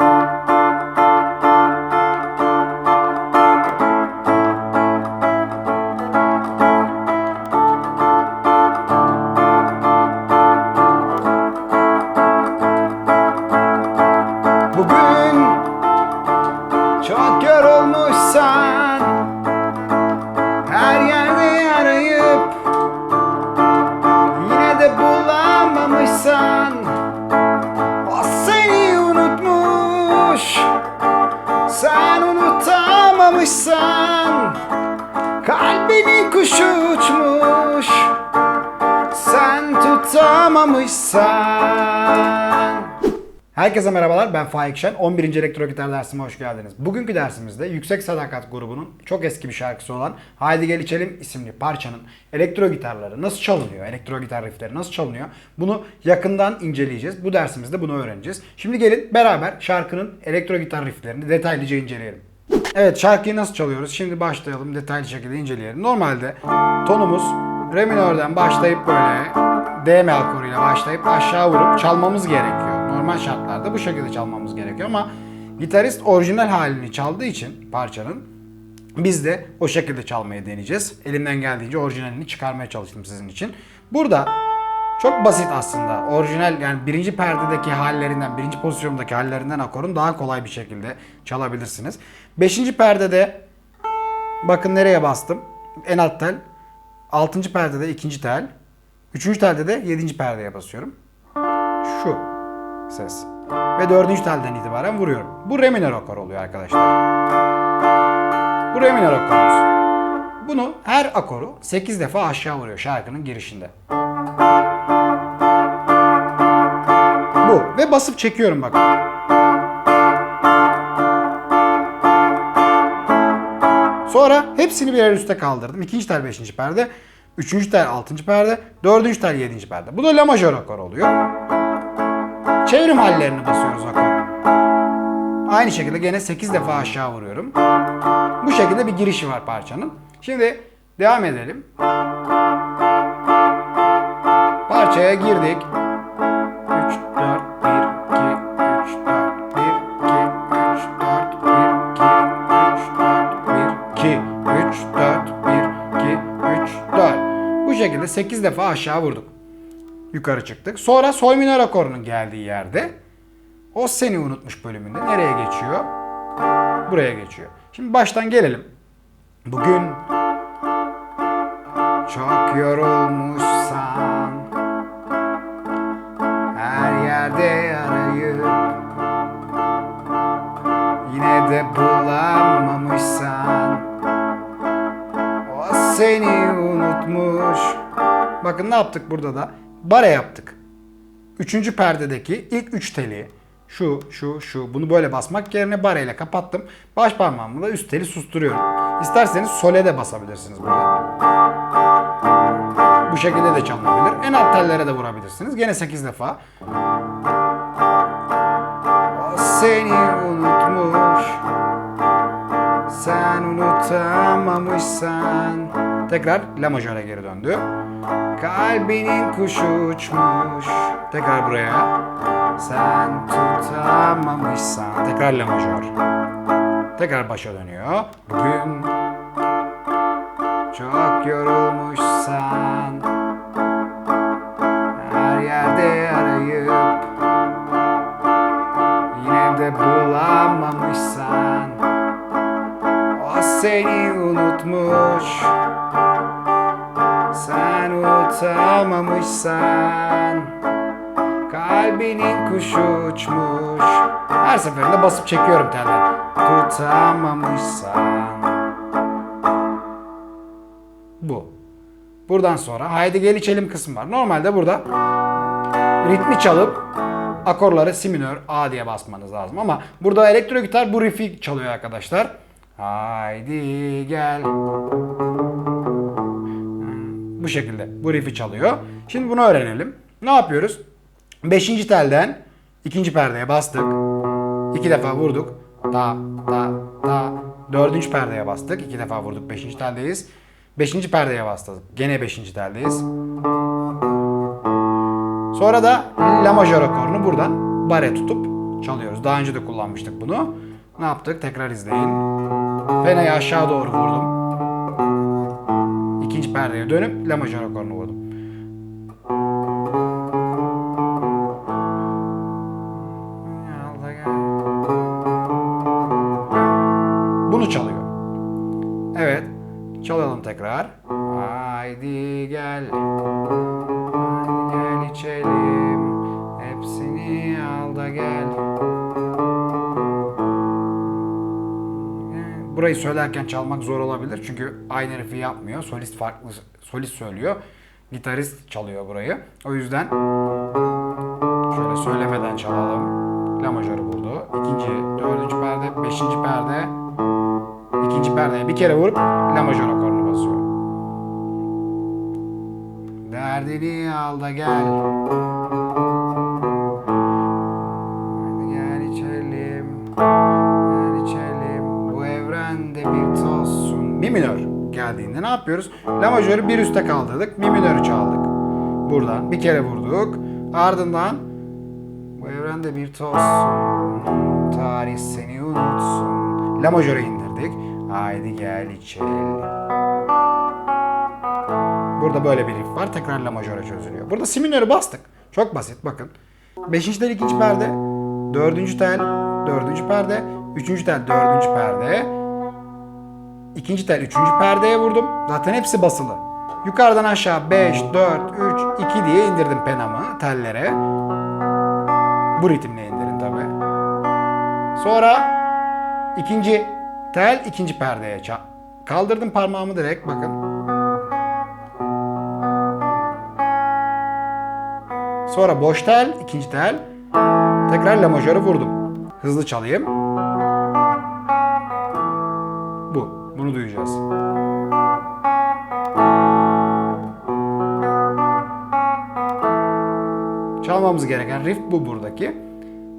Bugün unutmuş Sen unutamamışsan Kalbinin kuşu uçmuş. Sen tutamamışsan Herkese merhabalar ben Faik Şen. 11. Elektro Gitar dersime hoş geldiniz. Bugünkü dersimizde Yüksek Sadakat grubunun çok eski bir şarkısı olan Haydi Gel İçelim isimli parçanın elektro gitarları nasıl çalınıyor, elektro gitar riffleri nasıl çalınıyor bunu yakından inceleyeceğiz. Bu dersimizde bunu öğreneceğiz. Şimdi gelin beraber şarkının elektro gitar rifflerini detaylıca inceleyelim. Evet şarkıyı nasıl çalıyoruz? Şimdi başlayalım detaylı şekilde inceleyelim. Normalde tonumuz re minörden başlayıp böyle D mel başlayıp aşağı vurup çalmamız gerekiyor. Normal şartlarda bu şekilde çalmamız gerekiyor ama gitarist orijinal halini çaldığı için parçanın biz de o şekilde çalmayı deneyeceğiz. Elimden geldiğince orijinalini çıkarmaya çalıştım sizin için. Burada çok basit aslında. Orijinal yani birinci perdedeki hallerinden, birinci pozisyondaki hallerinden akorun daha kolay bir şekilde çalabilirsiniz. Beşinci perdede bakın nereye bastım. En alt tel. Altıncı perdede ikinci tel. Üçüncü telde de yedinci perdeye basıyorum. Şu ses. Ve dördüncü telden itibaren vuruyorum. Bu re minör akor oluyor arkadaşlar. Bu re minör akorumuz. Bunu her akoru 8 defa aşağı vuruyor şarkının girişinde. Bu. Ve basıp çekiyorum bakın. Sonra hepsini birer üste kaldırdım. İkinci tel beşinci perde. Üçüncü tel altıncı perde. Dördüncü tel yedinci perde. Bu da la majör akor oluyor. Çevrim hallerini basıyoruz akor. Aynı şekilde gene 8 defa aşağı vuruyorum. Bu şekilde bir girişi var parçanın. Şimdi devam edelim. Parçaya girdik. 3, 4, 1, 2, 3, 4, 1, 2, 3, 4, 1, 2, 3, 4, 1, 2, 3, 4, 1, 2, 3, 4. Bu şekilde 8 defa aşağı vurduk. Yukarı çıktık. Sonra sol minör akorunun geldiği yerde o seni unutmuş bölümünde nereye geçiyor? Buraya geçiyor. Şimdi baştan gelelim. Bugün çok yorulmuşsan her yerde arayıp yine de bulamamışsan o seni unutmuş. Bakın ne yaptık burada da? Bare yaptık. Üçüncü perdedeki ilk üç teli şu, şu, şu bunu böyle basmak yerine bareyle kapattım. Baş parmağımla da üst teli susturuyorum. İsterseniz sole de basabilirsiniz burada. Bu şekilde de çalınabilir. En alt tellere de vurabilirsiniz. Gene 8 defa. Seni unutmuş. Sen unutamamışsan. Tekrar la majöre geri döndü. Kalbinin kuşu uçmuş. Tekrar buraya. Sen tutamamışsan. Tekrar la majör. Tekrar başa dönüyor. Bugün çok yorulmuşsan Her yerde arayıp Yine de bulamamışsan O seni unutmuş unutamamışsan Kalbinin kuşu uçmuş Her seferinde basıp çekiyorum telden Tutamamışsan bu. Buradan sonra haydi gel içelim kısmı var. Normalde burada ritmi çalıp akorları si minör A diye basmanız lazım ama burada elektro gitar bu riff'i çalıyor arkadaşlar. Haydi gel. Bu şekilde bu riff'i çalıyor. Şimdi bunu öğrenelim. Ne yapıyoruz? Beşinci telden ikinci perdeye bastık. İki defa vurduk. Da da da. Dördüncü perdeye bastık. İki defa vurduk. Beşinci teldeyiz. Beşinci perdeye bastık. Gene beşinci teldeyiz. Sonra da la majör akorunu buradan bare tutup çalıyoruz. Daha önce de kullanmıştık bunu. Ne yaptık? Tekrar izleyin. Peneyi aşağı doğru vurdum. İkinci perdeye dönüp la majör akorunu söylerken çalmak zor olabilir çünkü aynı riff'i yapmıyor. Solist farklı solist söylüyor. Gitarist çalıyor burayı. O yüzden şöyle söylemeden çalalım. La majörü vurdu. İkinci, dördüncü perde, beşinci perde, ikinci perdeye bir kere vurup la majör akorunu basıyor. Derdini al da gel. Hadi gel içelim. Mi minör geldiğinde ne yapıyoruz? La majörü bir üste kaldırdık. Mi minörü çaldık. Buradan bir kere vurduk. Ardından bu evrende bir tozsun. Tarih seni unutsun. La majörü indirdik. Haydi gel içelim. Burada böyle bir riff var. Tekrar la majöre çözülüyor. Burada si minörü bastık. Çok basit bakın. Beşinci tel ikinci perde. Dördüncü tel dördüncü perde. Üçüncü tel dördüncü perde. İkinci tel üçüncü perdeye vurdum. Zaten hepsi basılı. Yukarıdan aşağı 5, 4, 3, 2 diye indirdim penamı tellere. Bu ritimle indirin tabi. Sonra ikinci tel ikinci perdeye ça- Kaldırdım parmağımı direkt bakın. Sonra boş tel, ikinci tel. Tekrar la majörü vurdum. Hızlı çalayım. Bu. Bunu duyacağız. Çalmamız gereken riff bu buradaki.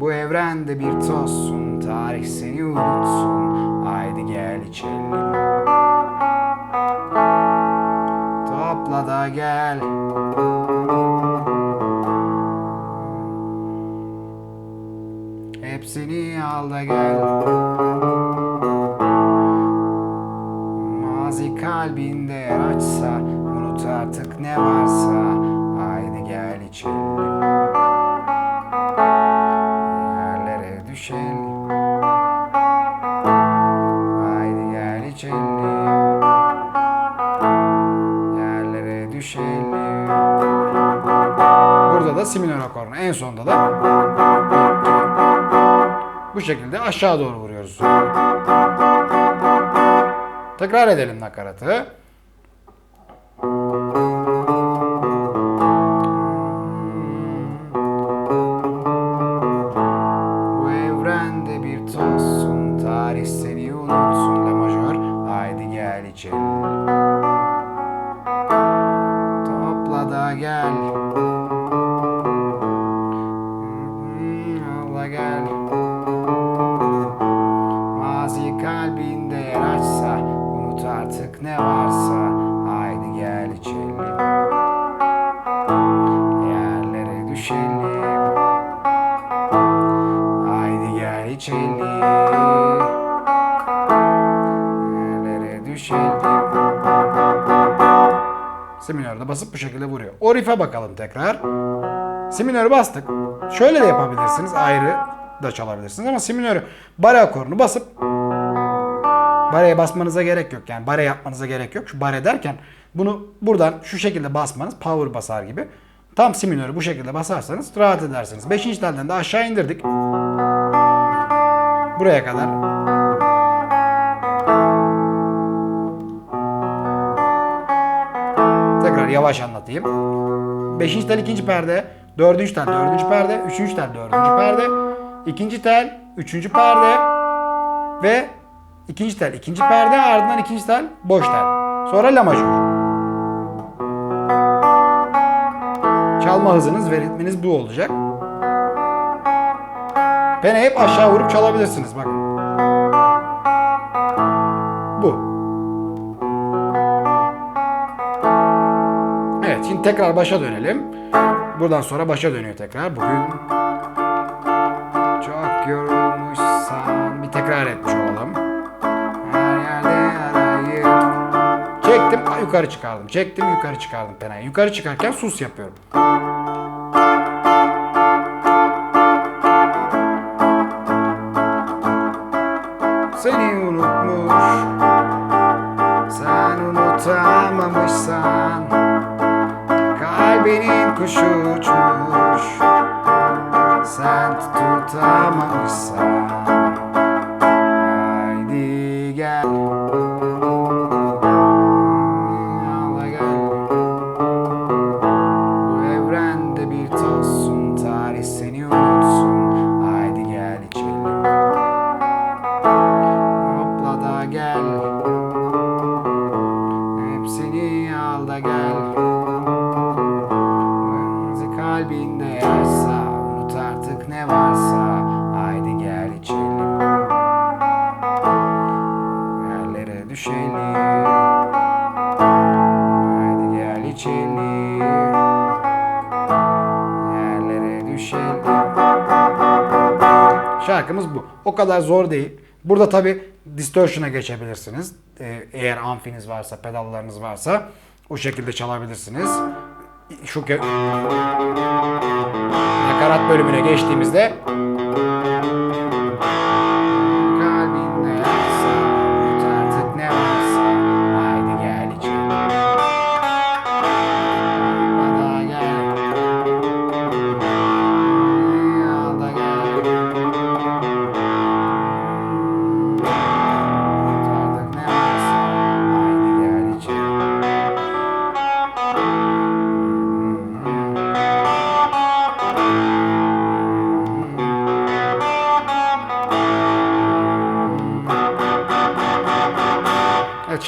Bu evrende bir tozsun, tarih seni unutsun. Haydi gel içelim. Topla da gel. Hepsini al da gel. Şekilde aşağı doğru vuruyoruz. Tekrar edelim nakaratı. Bu evrende bir tozsun, tarih seni unutsun. La majör, haydi gel içelim. Topla da gel. Al da gel. Kalbinde yer açsa Unut artık ne varsa Haydi gel içelim Yerlere düşelim Haydi gel içelim Yerlere düşelim Si minörde basıp bu şekilde vuruyor. O riff'e bakalım tekrar. Si minörü bastık. Şöyle de yapabilirsiniz. Ayrı da çalabilirsiniz ama si minörü bare akorunu basıp bareye basmanıza gerek yok. Yani bare yapmanıza gerek yok. Şu bare derken bunu buradan şu şekilde basmanız power basar gibi. Tam si minörü bu şekilde basarsanız rahat edersiniz. Beşinci telden de aşağı indirdik. Buraya kadar. Tekrar yavaş anlatayım. Beşinci tel ikinci perde, dördüncü tel dördüncü perde, üçüncü tel dördüncü perde, ikinci tel üçüncü perde ve ikinci tel ikinci perde ardından ikinci tel boş tel. Sonra la majör. Çalma hızınız ve ritminiz bu olacak. Pene hep aşağı vurup çalabilirsiniz bakın. Bu. Evet şimdi tekrar başa dönelim. Buradan sonra başa dönüyor tekrar. Bugün çok yorulmuşsan bir tekrar etmiş olalım. Yukarı çıkardım. Çektim yukarı çıkardım penayı. Yukarı çıkarken sus yapıyorum. Seni unutmuş Sen unutamamışsan Kalbinin kuşu uçmuş Sen tutamamışsan kadar zor değil. Burada tabi distortion'a geçebilirsiniz. Ee, eğer amfiniz varsa, pedallarınız varsa o şekilde çalabilirsiniz. Şu nakarat bölümüne geçtiğimizde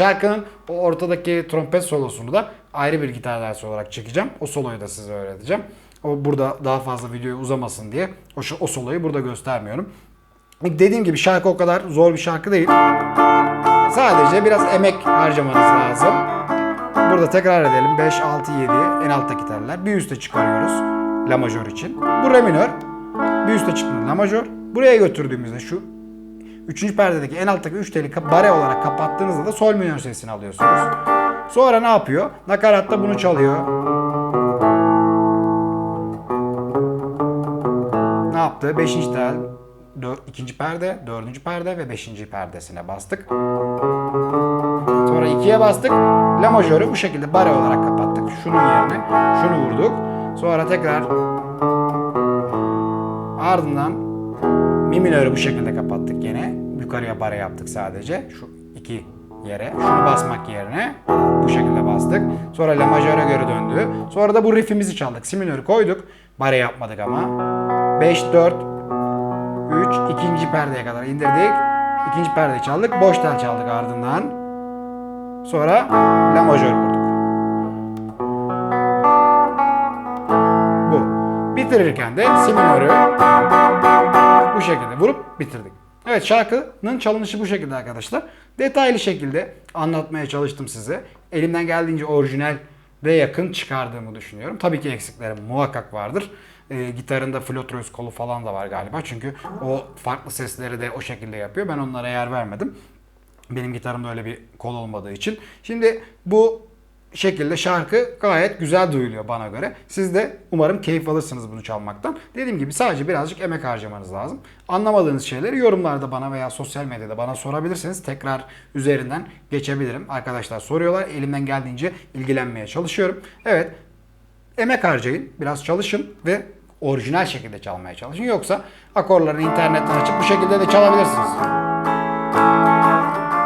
şarkının o ortadaki trompet solosunu da ayrı bir gitar dersi olarak çekeceğim. O soloyu da size öğreteceğim. O burada daha fazla video uzamasın diye o, o soloyu burada göstermiyorum. Dediğim gibi şarkı o kadar zor bir şarkı değil. Sadece biraz emek harcamanız lazım. Burada tekrar edelim. 5, 6, 7 en alttaki teller. Bir üste çıkarıyoruz. La majör için. Bu re minör. Bir üste çıktığında la majör. Buraya götürdüğümüzde şu Üçüncü perdedeki en alttaki üç teli ka- bare olarak kapattığınızda da sol minör sesini alıyorsunuz. Sonra ne yapıyor? Nakaratta bunu çalıyor. Ne yaptı? Beşinci tel, dör, ikinci perde, dördüncü perde ve beşinci perdesine bastık. Sonra ikiye bastık. La majörü bu şekilde bare olarak kapattık. Şunun yerine şunu vurduk. Sonra tekrar ardından mi minörü bu şekilde kapattık gene. Yukarıya bare yaptık sadece. Şu iki yere. Şunu basmak yerine bu şekilde bastık. Sonra la majöre göre döndü. Sonra da bu riffimizi çaldık. Si minörü koyduk. Bare yapmadık ama. 5, 4, 3, ikinci perdeye kadar indirdik. İkinci perdeyi çaldık. Boş tel çaldık ardından. Sonra la majör vurduk. Bu. Bitirirken de si minörü bu şekilde vurup bitirdik. Evet şarkının çalınışı bu şekilde arkadaşlar. Detaylı şekilde anlatmaya çalıştım size. Elimden geldiğince orijinal ve yakın çıkardığımı düşünüyorum. Tabii ki eksiklerim muhakkak vardır. Ee, gitarında flotröz kolu falan da var galiba. Çünkü o farklı sesleri de o şekilde yapıyor. Ben onlara yer vermedim. Benim gitarımda öyle bir kol olmadığı için. Şimdi bu şekilde şarkı gayet güzel duyuluyor bana göre. Siz de umarım keyif alırsınız bunu çalmaktan. Dediğim gibi sadece birazcık emek harcamanız lazım. Anlamadığınız şeyleri yorumlarda bana veya sosyal medyada bana sorabilirsiniz. Tekrar üzerinden geçebilirim. Arkadaşlar soruyorlar. Elimden geldiğince ilgilenmeye çalışıyorum. Evet emek harcayın, biraz çalışın ve orijinal şekilde çalmaya çalışın. Yoksa akorlarını internetten açıp bu şekilde de çalabilirsiniz.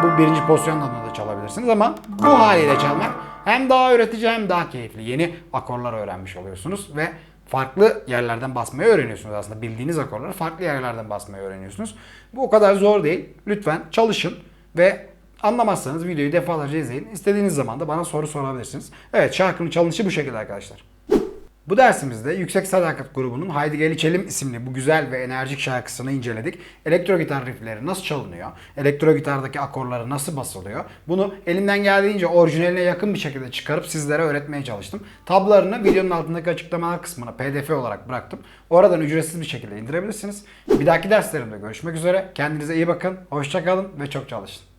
Bu birinci pozisyondan da çalabilirsiniz ama bu haliyle çalmak hem daha öğretici hem daha keyifli. Yeni akorlar öğrenmiş oluyorsunuz ve farklı yerlerden basmayı öğreniyorsunuz aslında. Bildiğiniz akorları farklı yerlerden basmayı öğreniyorsunuz. Bu o kadar zor değil. Lütfen çalışın ve anlamazsanız videoyu defalarca izleyin. İstediğiniz zaman da bana soru sorabilirsiniz. Evet şarkının çalınışı bu şekilde arkadaşlar. Bu dersimizde Yüksek Sadakat grubunun Haydi Gel İçelim isimli bu güzel ve enerjik şarkısını inceledik. Elektro gitar riffleri nasıl çalınıyor? Elektro gitardaki akorları nasıl basılıyor? Bunu elimden geldiğince orijinaline yakın bir şekilde çıkarıp sizlere öğretmeye çalıştım. Tablarını videonun altındaki açıklamalar kısmına pdf olarak bıraktım. Oradan ücretsiz bir şekilde indirebilirsiniz. Bir dahaki derslerimde görüşmek üzere. Kendinize iyi bakın. Hoşçakalın ve çok çalışın.